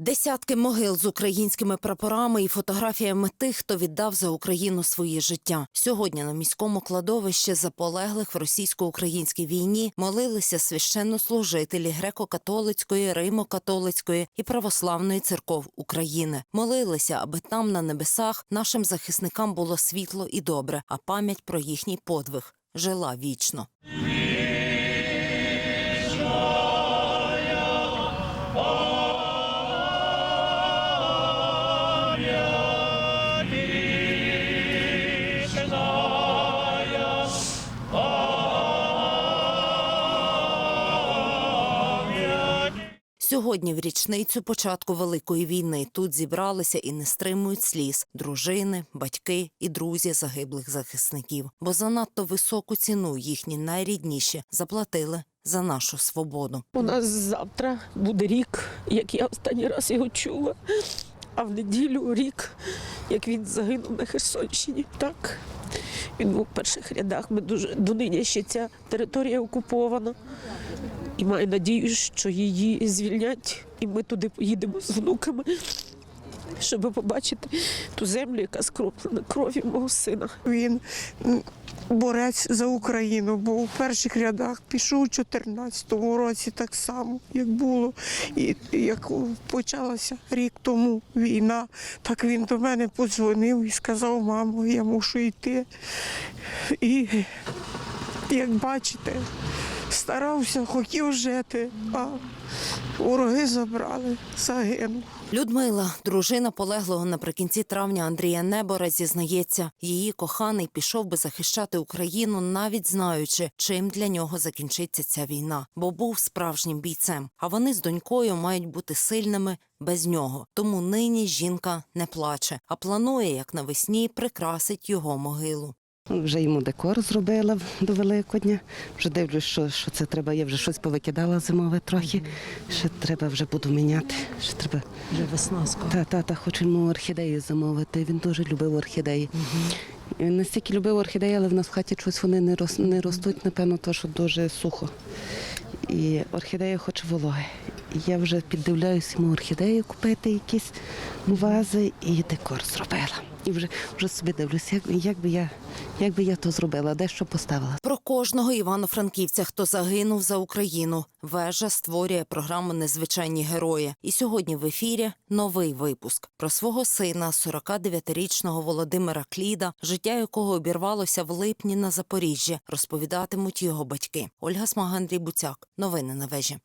Десятки могил з українськими прапорами і фотографіями тих, хто віддав за Україну своє життя. Сьогодні на міському кладовищі заполеглих в російсько-українській війні молилися священнослужителі греко-католицької, римо-католицької і православної церков України. Молилися, аби там на небесах нашим захисникам було світло і добре, а пам'ять про їхній подвиг жила вічно. Сьогодні, в річницю початку Великої війни, тут зібралися і не стримують сліз дружини, батьки і друзі загиблих захисників, бо занадто високу ціну їхні найрідніші заплатили за нашу свободу. У нас завтра буде рік, як я останній раз його чула. А в неділю рік, як він загинув на Херсонщині. Так, він був в перших рядах. Ми дуже донині ще ця територія окупована. І маю надію, що її звільнять, і ми туди поїдемо з внуками, щоб побачити ту землю, яка скроплена кров'ю мого сина. Він борець за Україну, був у перших рядах. Пішов у 14-му році так само, як було. І як почалася рік тому війна, так він до мене подзвонив і сказав, мамо, я мушу йти. І як бачите, старався, хотів жити, а вороги забрали, загинув. Людмила, дружина полеглого наприкінці травня Андрія Небора, зізнається, її коханий пішов би захищати Україну, навіть знаючи, чим для нього закінчиться ця війна, бо був справжнім бійцем. А вони з донькою мають бути сильними без нього. Тому нині жінка не плаче, а планує, як навесні прикрасить його могилу. Вже йому декор зробила до Великодня. Вже дивлюсь, що, що це треба. Я вже щось повикидала зимове трохи. Ще треба вже буду міняти. Ще треба. Вже весна скоро. Та, та, та, хочу йому орхідеї замовити. Він дуже любив орхідеї. І Він настільки любив орхідеї, але в нас в хаті щось вони не, рос, не ростуть, напевно, то що дуже сухо. І орхідея хоче вологи. Я вже піддивляюсь йому орхідеї купити, якісь вази і декор зробила. І вже, вже собі дивлюся, як, як, би я, як би я то зробила, дещо поставила. Про кожного івано-франківця, хто загинув за Україну. Вежа створює програму Незвичайні герої. І сьогодні в ефірі новий випуск про свого сина, 49-річного Володимира Кліда, життя якого обірвалося в липні на Запоріжжі. Розповідатимуть його батьки. Ольга Смага, Андрій Буцяк. Новини на вежі.